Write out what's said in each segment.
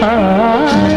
காலம்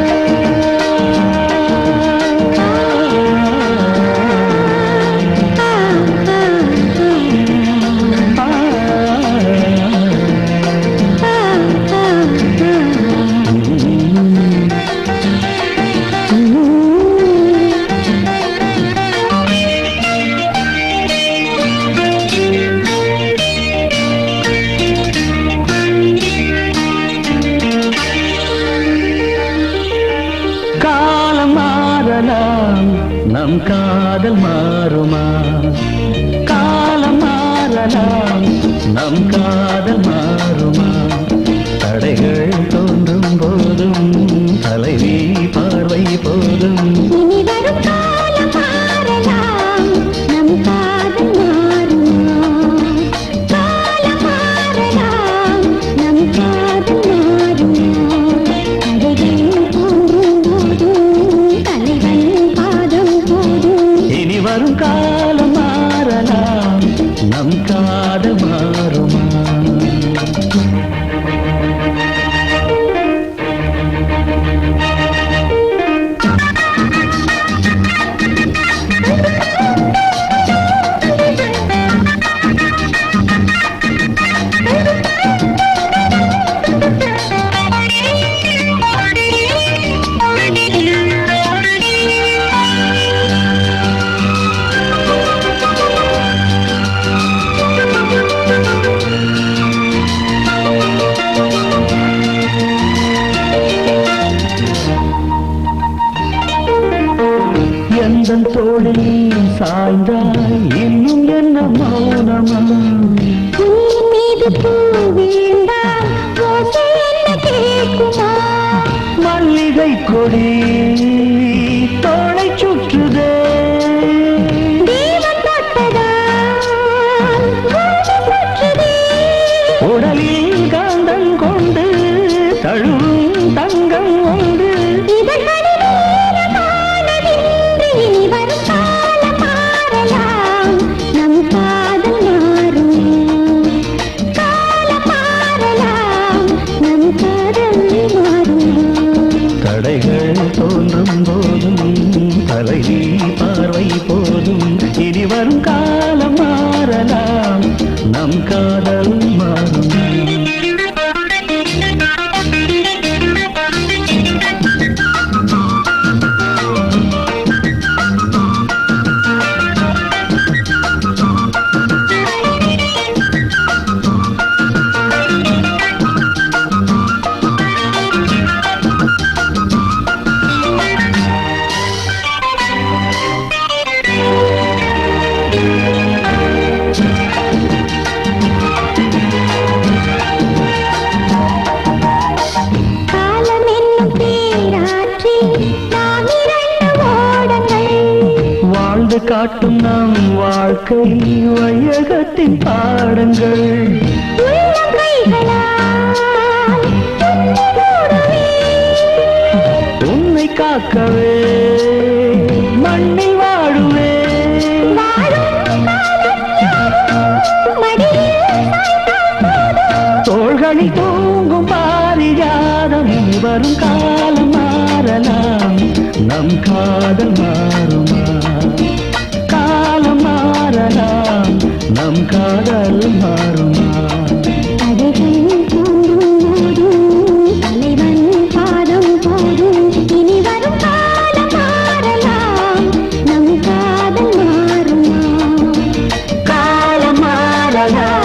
நம் காதல் மாறுமா? காலம் மாறலாம். நம் காதல் மாறுமா? தடைகள் தோன்றும் போதும் தலைவி பார்வை போதும். வரும் காலம் எந்த தோழில் சாய்ந்தாய். இன்னும் என்ன மௌனமா? மீது மல்லிகை கொடி வரும் காலம் மாறலாம். நம் காதல் காட்டும் நம் வாழ்க்கை வையகத்தின் பாடங்கள். உன்னை காக்கவே மண்ணில் வாழுவே. தோள்களில் தூங்கும் பாரிஜாதம் வரும் காலம் மாறலாம். நம் காதல் மாறுமா. Shalom.